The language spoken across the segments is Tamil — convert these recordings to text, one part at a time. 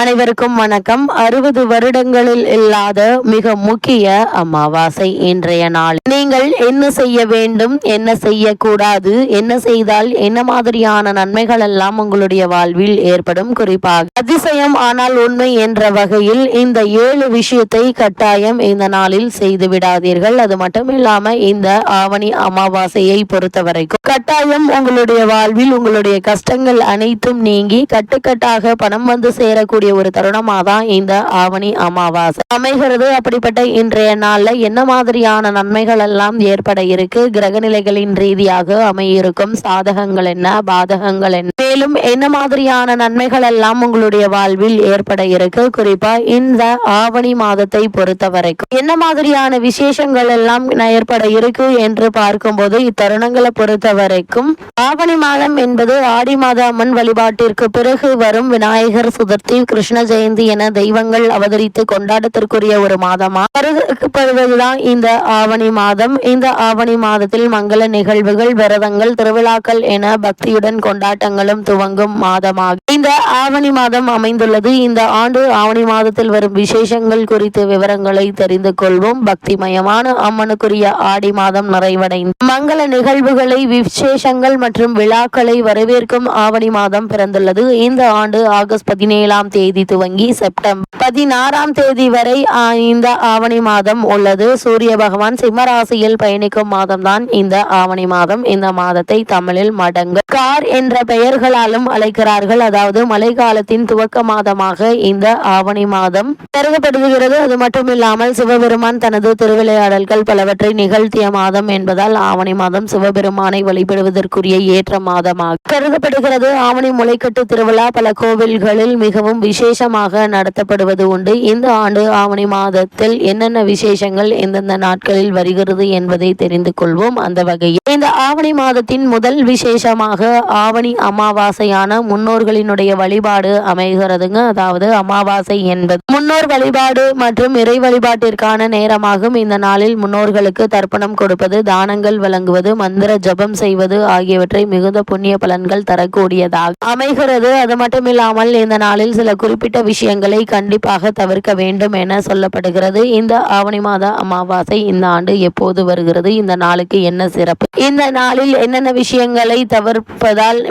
அனைவருக்கும் வணக்கம். அறுபது வருடங்களில் இல்லாத மிக முக்கிய அமாவாசை இன்றைய நாள். நீங்கள் என்ன செய்ய வேண்டும் என்ன செய்யக்கூடாது என்ன செய்தால் என்ன மாதிரியான நன்மைகள் எல்லாம் உங்களுடைய வாழ்வில் ஏற்படும்? குறிப்பாக அதிசயம் ஆனால் உண்மை என்ற வகையில் இந்த ஏழு விஷயத்தை கட்டாயம் இந்த நாளில் செய்து விடாதீர்கள். அது மட்டும் இல்லாம இந்த ஆவணி அமாவாசையை பொறுத்தவரைக்கும் கட்டாயம் உங்களுடைய வாழ்வில் உங்களுடைய கஷ்டங்கள் அனைத்தும் நீங்கி கட்டுக்கட்டாக பணம் வந்து சேரக்கூடிய ஒரு தருணமாக தான் இந்த ஆவணி அமாவாசை அமைகிறது. அப்படிப்பட்ட இன்றைய நாள்ல என்ன மாதிரியான நன்மைகள் எல்லாம் ஏற்பட இருக்கு. கிரகநிலைகளின் ரீதியாக அமையிருக்கும் சாதகங்கள் என்ன? பாதகங்கள் என்ன? மேலும் என்ன மாதிரியான நன்மைகள் எல்லாம் உங்களுடைய வாழ்வில் ஏற்பட இருக்கு? குறிப்பா இந்த ஆவணி மாதத்தை பொறுத்த வரைக்கும் என்ன மாதிரியான விசேஷங்கள் எல்லாம் ஏற்பட இருக்கு என்று பார்க்கும்போது இத்தருணங்களை பொறுத்த வரைக்கும் ஆவணி மாதம் என்பது ஆடி மாத அம்மன் வழிபாட்டிற்கு பிறகு வரும் விநாயகர் சுதர்த்தி கிருஷ்ண ஜெயந்தி என தெய்வங்கள் அவதரித்து கொண்டாட்டத்திற்குரிய ஒரு மாதமா? கருதப்படுவதுதான் இந்த ஆவணி மாதம். இந்த ஆவணி மாதத்தில் மங்கள நிகழ்வுகள் விரதங்கள் திருவிழாக்கள் என பக்தியுடன் கொண்டாட்டங்களும் துவங்கும் மாதமாக. இந்த ஆவணி மாதம் அமைந்துள்ளது. இந்த ஆண்டு ஆவணி மாதத்தில் வரும் விசேஷங்கள் குறித்த விவரங்களை தெரிந்து கொள்வோம். பக்திமயமான அம்மனுக்குரிய ஆடி மாதம் நிறைவடைந்து. மங்கள நிகழ்வுகளை விசேஷங்கள் மற்றும் விழாக்களை வரவேற்கும் ஆவணி மாதம் பிறந்துள்ளது. இந்த ஆண்டு ஆகஸ்ட் பதினேழாம் தேதி துவங்கி செப்டம்பர் பதினாறாம் தேதி வரை இந்த ஆவணி மாதம் உள்ளது. சூரிய பகவான் சிம்மராசியில் பயணிக்கும் மாதம்தான் இந்த ஆவணி மாதம். இந்த மாதத்தை தமிழில் மடங்கு. கார் என்ற பெயர்கள் பெயர்களாலும் அழைக்கிறார்கள். அதாவது மழை காலத்தின் துவக்க மாதமாக இந்த ஆவணி மாதம் கருதப்படுகிறது. அது மட்டும் இல்லாமல் சிவபெருமான் தனது திருவிளையாடல்கள் பலவற்றை நிகழ்த்திய மாதம் என்பதால் ஆவணி மாதம் சிவபெருமானை வழிபடுவதற்குரிய ஏற்ற மாதமாக கருதப்படுகிறது. ஆவணி முளைக்கட்டு திருவிழா பல கோவில்களில் மிகவும் விசேஷமாக நடத்தப்படுவது உண்டு. இந்த ஆண்டு ஆவணி மாதத்தில் என்னென்ன விசேஷங்கள் எந்தெந்த நாட்களில் வருகிறது என்பதை தெரிந்து கொள்வோம். அந்த வகையில் இந்த ஆவணி மாதத்தின் முதல் விசேஷமாக ஆவணி அமாவாசையான முன்னோர்களினுடைய வழிபாடு அமைகிறதுங்க. அதாவது அமாவாசை என்பது முன்னோர் வழிபாடு மற்றும் இறை வழிபாட்டிற்கான நேரமாகும். இந்த நாளில் முன்னோர்களுக்கு தர்ப்பணம் கொடுப்பது தானங்கள் வழங்குவது மந்திர ஜபம் செய்வது ஆகியவற்றை மிகுந்த புண்ணிய பலன்கள் தரக்கூடியதாக அமைகிறது. அது மட்டும் இல்லாமல் இந்த நாளில் சில குறிப்பிட்ட விஷயங்களை கண்டிப்பாக தவிர்க்க வேண்டும் என சொல்லப்படுகிறது. இந்த ஆவணி மாத அமாவாசை இந்த ஆண்டு எப்போது வருகிறது? இந்த நாளுக்கு என்ன சிறப்பு? இந்த நாளில் என்னென்ன விஷயங்களை தவிர்ப்பதால்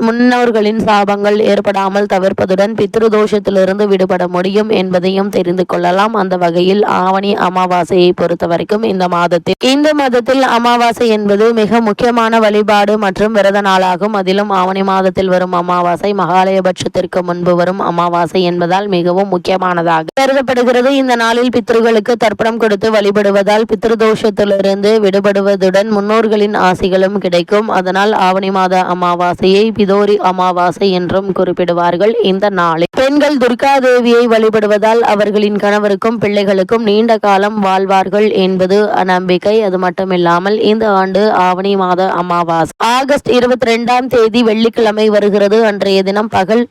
பித்ருக்களின் சாபங்கள் ஏற்படாமல் தவிர்ப்பதுடன் பித்ருதோஷத்திலிருந்து விடுபட முடியும் என்பதையும் தெரிந்து கொள்ளலாம். அந்த வகையில் ஆவணி அமாவாசையை பொறுத்த வரைக்கும் இந்த மாதத்தில் இந்த மாதத்தில் அமாவாசை என்பது மிக முக்கியமான வழிபாடு மற்றும் விரத நாளாகும். அதிலும் ஆவணி மாதத்தில் வரும் அமாவாசை மகாலயபட்சத்திற்கு முன்பு வரும் அமாவாசை என்பதால் மிகவும் முக்கியமானதாக கருதப்படுகிறது. இந்த நாளில் பித்ருகளுக்கு தர்ப்பணம் கொடுத்து வழிபடுவதால் பித்ருதோஷத்திலிருந்து விடுபடுவதுடன் முன்னோர்களின் ஆசைகளும் கிடைக்கும். அதனால் ஆவணி மாத அமாவாசையை பிதோரி அமாவாசை அமாவாசை என்றும் குறிப்பிடுவார்கள். இந்த நாளில் பெண்கள் துர்கா தேவியை வழிபடுவதால் அவர்களின் கணவருக்கும் பிள்ளைகளுக்கும் நீண்ட காலம் வாழ்வார்கள் என்பது நம்பிக்கை அது மட்டுமில்லாமல் இந்த ஆண்டு ஆவணி மாத அமாவாசை. ஆகஸ்ட் இருபத்தி ரெண்டாம் தேதி வெள்ளிக்கிழமை வருகிறது. அன்றைய தினம் பகல்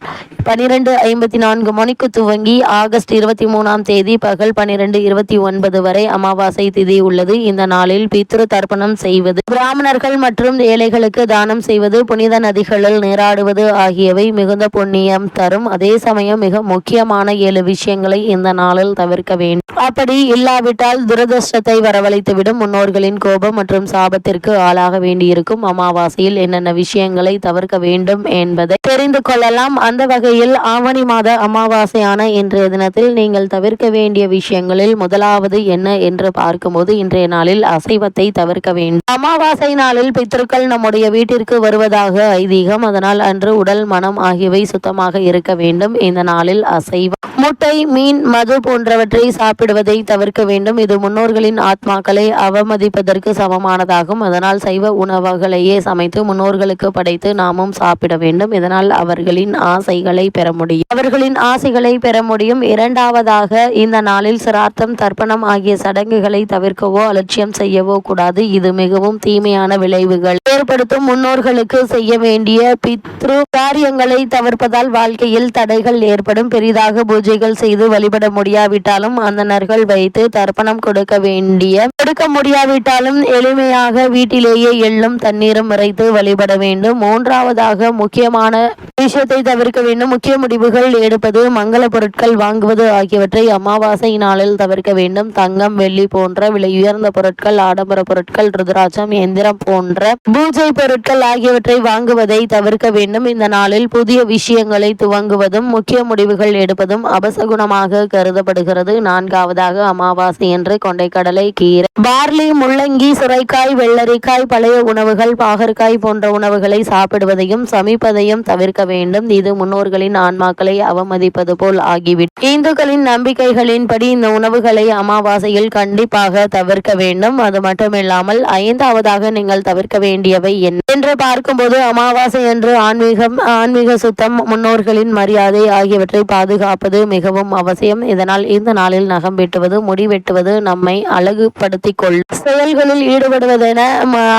பனிரெண்டு ஐம்பத்தி நான்கு மணிக்கு துவங்கி ஆகஸ்ட் இருபத்தி மூணாம் தேதி பகல் பனிரெண்டு இருபத்தி ஒன்பது வரை அமாவாசை திதி உள்ளது. இந்த நாளில் பித்ரு தர்ப்பணம் செய்வது பிராமணர்கள் மற்றும் ஏழைகளுக்கு தானம் செய்வது புனித நதிகளில் நீராடுவது ஆகியவை மிகுந்த புண்ணியம் தரும். அதே சமயம் மிக முக்கியமான ஏழு விஷயங்களை இந்த நாளில் தவிர்க்க வேண்டும். அப்படி இல்லாவிட்டால் துரதிருஷ்டத்தை வரவழைத்துவிடும். முன்னோர்களின் கோபம் மற்றும் சாபத்திற்கு ஆளாக வேண்டியிருக்கும். அமாவாசையில் என்னென்ன விஷயங்களை தவிர்க்க வேண்டும் என்பதை தெரிந்து கொள்ளலாம். அந்த வகையில் ஆவணி மாத அமாவாசையான இன்றைய தினத்தில் நீங்கள் தவிர்க்க வேண்டிய விஷயங்களில் முதலாவது என்ன என்று பார்க்கும்போது இன்றைய நாளில் அசைவத்தை தவிர்க்க வேண்டும். அமாவாசை நாளில் பித்திருக்கள் நம்முடைய வீட்டிற்கு வருவதாக ஐதீகம். அதனால் அன்று உடல் மனம் ஆகியவை சுத்தமாக இருக்க வேண்டும். இந்த நாளில் அசைவ முட்டை மீன் மது போன்றவற்றை சாப்பிடுவதை தவிர்க்க வேண்டும். இது முன்னோர்களின் ஆத்மாக்களை அவமதிப்பதற்கு சமமானதாகும். அதனால் சைவ உணவுகளையே சமைத்து முன்னோர்களுக்கு படைத்து நாமும் சாப்பிட வேண்டும். இதனால் அவர்களின் ஆசைகளை பெற முடியும். அவர்களின் ஆசைகளை பெற முடியும். இரண்டாவதாக இந்த நாளில் சிரார்த்தம் தர்ப்பணம் ஆகிய சடங்குகளை தவிர்க்கவோ அலட்சியம் செய்யவோ கூடாது. இது மிகவும் தீமையான விளைவுகள். ஏற்படுத்தும் முன்னோர்களுக்கு செய்ய வேண்டிய பித்ரு காரியங்களை தவிர்ப்பதால் வாழ்க்கையில் தடைகள் ஏற்படும். பெரிதாக பூஜை பூஜைகள் செய்து வழிபட முடியாவிட்டாலும் அந்தணர்கள் வைத்து தர்ப்பணம் கொடுக்க வேண்டிய கொடுக்க முடியாவிட்டாலும் எளிமையாக வீட்டிலேயே எள்ளும் தண்ணீரும் இறைத்து வழிபட வேண்டும். மூன்றாவதாக முக்கியமான விஷயத்தை தவிர்க்க வேண்டும். முக்கிய முடிவுகள் எடுப்பது மங்கள பொருட்கள் வாங்குவது ஆகியவற்றை அமாவாசை நாளில் தவிர்க்க வேண்டும். தங்கம் வெள்ளி போன்ற விலை உயர்ந்த பொருட்கள் ஆடம்பர பொருட்கள் ருத்ராட்சம் எந்திரம் போன்ற பூஜை பொருட்கள் ஆகியவற்றை வாங்குவதை தவிர்க்க வேண்டும். இந்த நாளில் புதிய விஷயங்களை துவங்குவதும் முக்கிய முடிவுகள் எடுப்பதும் அபசகுணமாக கருதப்படுகிறது. நான்காவதாக அமாவாசை என்று கொண்டைக்கடலை கீரை. பார்லி முள்ளங்கி சுரைக்காய் வெள்ளரிக்காய் பழைய உணவுகள் பாகற்காய் போன்ற உணவுகளை சாப்பிடுவதையும் சமைப்பதையும் தவிர்க்க வேண்டும். வேண்டும். இது முன்னோர்களின் ஆன்மாக்களை அவமதிப்பது போல் ஆகிவிடும். இந்துக்களின் நம்பிக்கைகளின்படி இந்த உணவுகளை அமாவாசையில் கண்டிப்பாக தவிர்க்க வேண்டும். அது மட்டுமில்லாமல் ஐந்தாவதாக நீங்கள் தவிர்க்க வேண்டியவை என்ன? என்று பார்க்கும்போது அமாவாசை என்று ஆன்மீகம் ஆன்மீக சுத்தம் முன்னோர்களின் மரியாதை ஆகியவற்றை பாதுகாப்பது மிகவும் அவசியம். இதனால் இந்த நாளில் நகம் வெட்டுவது முடி வெட்டுவது நம்மை அழகுபடுத்திக் கொள் செயல்களில் ஈடுபடுவதென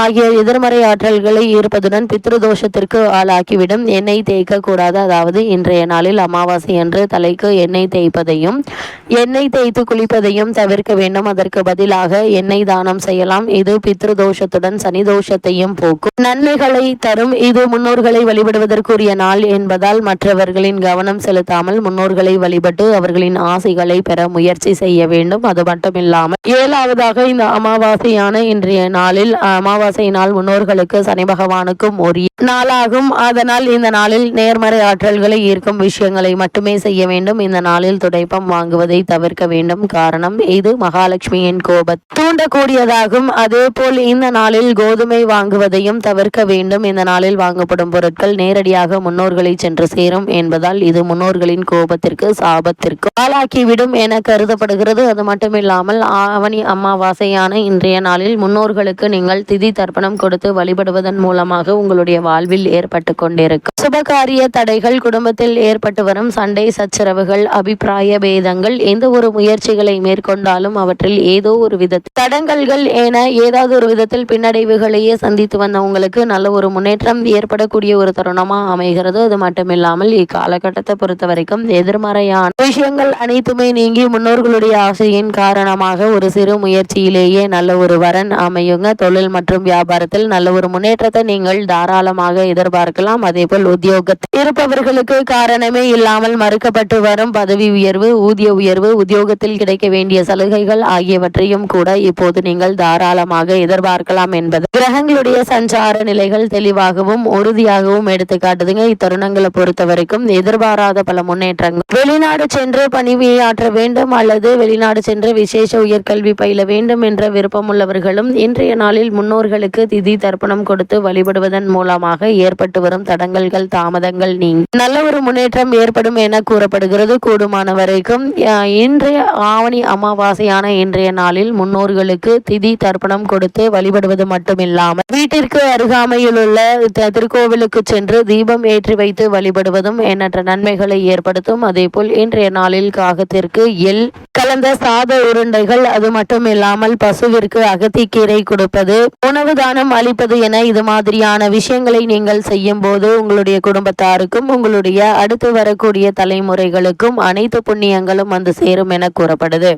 ஆகிய எதிர்மறை ஆற்றல்களை ஈர்ப்பதுடன் பித்ருதோஷத்திற்கு ஆளாக்கிவிடும். எண்ணெய் தேய்க்க கூடாது அதாவது இன்றைய நாளில் அமாவாசை என்று தலைக்கு எண்ணெய் தேய்ப்பதையும் எண்ணெய் தேய்த்து குளிப்பதையும் தவிர்க்க வேண்டும். அதற்கு பதிலாக எண்ணெய் தானம் செய்யலாம். இது பித்ரு தோஷத்துடன் சனி தோஷத்தையும் போக்கும். நன்மைகளை தரும். இது முன்னோர்களை வழிபடுவதற்குரிய நாள் என்பதால் மற்றவர்களின் கவனம் செலுத்தாமல் முன்னோர்களை வழிபட்டு அவர்களின் ஆசைகளை பெற முயற்சி செய்ய வேண்டும். அது மட்டுமில்லாமல் ஏழாவதாக இந்த அமாவாசையான இன்றைய நாளில் அமாவாசை நாள் முன்னோர்களுக்கு சனி பகவானுக்கும் ஒரு நாளாகும். அதனால் இந்த நாளில் நேர்மறை ஆற்றல்களை ஈர்க்கும் விஷயங்களை மட்டுமே செய்ய வேண்டும். இந்த நாளில் துடைப்பம் வாங்குவதை தவிர்க்க வேண்டும். காரணம் இது மகாலட்சுமியின் கோபத் தூண்டக்கூடியதாகும். அதே போல் இந்த நாளில் கோதுமை வாங்குவதையும் தவிர்க்க வேண்டும். இந்த நாளில் வாங்கப்படும் பொருட்கள் நேரடியாக முன்னோர்களை சென்று சேரும் என்பதால் இது முன்னோர்களின் கோபத்திற்கு சாபத்திற்கு ஆளாக்கிவிடும் என கருதப்படுகிறது. அது மட்டுமில்லாமல் ஆவணி அமாவாசையான இன்றைய நாளில் முன்னோர்களுக்கு நீங்கள் திதி தர்ப்பணம் கொடுத்து வழிபடுவதன் மூலமாக உங்களுடைய வாழ்வில் ஏற்பட்டு கொண்டிருக்கும். சுபகாரிய தடைகள் குடும்பத்தில் ஏற்பட்டு வரும் சண்டை சச்சரவுகள் அபிப்பிராய பேதங்கள் எந்த ஒரு முயற்சிகளை மேற்கொண்டாலும் அவற்றில் ஏதோ ஒரு விதத்தில் தடங்கல்கள் என ஏதாவது ஒரு விதத்தில் பின்னடைவுகளையே சந்தித்து வந்தவங்களுக்கு நல்ல ஒரு முன்னேற்றம் ஏற்படக்கூடிய ஒரு தருணமா அமைகிறது அது மட்டுமில்லாமல் இக்காலகட்டத்தை பொறுத்த வரைக்கும் எதிர்மறையான விஷயங்கள் அனைத்துமே நீங்கி முன்னோர்களுடைய ஆசையின் காரணமாக ஒரு சிறு முயற்சியிலேயே நல்ல ஒரு வரன் அமையுங்க. தொழில் மற்றும் வியாபாரத்தில் நல்ல ஒரு முன்னேற்றத்தை நீங்கள் தாராளமாக எதிர்பார்க்கலாம். அதே போல் உத்தியோகத்தில் இருப்பவர்களுக்கு காரணமே இல்லாமல் மறுக்கப்பட்டு வரும் பதவி உயர்வு ஊதிய உயர்வு உத்தியோகத்தில் கிடைக்க வேண்டிய சலுகைகள் ஆகியவற்றையும் கூட இப்போது நீங்கள் தாராளமாக எதிர்பார்க்கலாம் என்பது. கிரகங்களுடைய சஞ்சார நிலைகள் தெளிவாகவும் உறுதியாகவும் எடுத்து காட்டுதுங்க. இத்தருணங்களை பொறுத்த வரைக்கும் எதிர்பாராத பல முன்னேற்றங்கள். வெளிநாடு சென்று பணிவியாற்ற வேண்டும் அல்லது வெளிநாடு சென்று விசேஷ உயர்கல்வி பயில வேண்டும் என்ற விருப்பம் உள்ளவர்களும் இன்றைய நாளில் முன்னோர்களுக்கு திதி தர்ப்பணம் கொடுத்து வழிபடுவதன் மூலமாக ஏற்பட்டு வரும் தடங்கல்கள் தாமதங்கள் நீங்க. நல்ல ஒரு முன்னேற்றம் ஏற்படும் என கூறப்படுகிறது. கூடுமான வரைக்கும் இன்றைய ஆவணி அமாவாசையான இன்றைய நாளில் முன்னோர்களுக்கு திதி தர்ப்பணம் கொடுத்து வழிபடுவது மட்டுமில்லாமல் வீட்டிற்கு அருகாமையில் உள்ள திருக்கோவிலுக்கு சென்று தீபம் ஏற்றி வைத்து வழிபடுவதும் எண்ணற்ற நன்மைகளை ஏற்படுத்தும். அதேபோல் இன்றைய நாளில் காகத்திற்கு எல் கலந்த சாத உருண்டைகள் அது மட்டும் இல்லாமல் பசுவிற்கு அகத்திக்கீரை கொடுப்பது உணவு தானம் அளிப்பது என இது மாதிரியான விஷயங்களை நீங்கள் செய்யும் போது உங்களுடைய குடும்ப குடும்பத்தாருக்கும் உங்களுடைய அடுத்து வரக்கூடிய தலைமுறைகளுக்கும் அனைத்து புண்ணியங்களும் வந்து சேரும் என கூறப்படுது.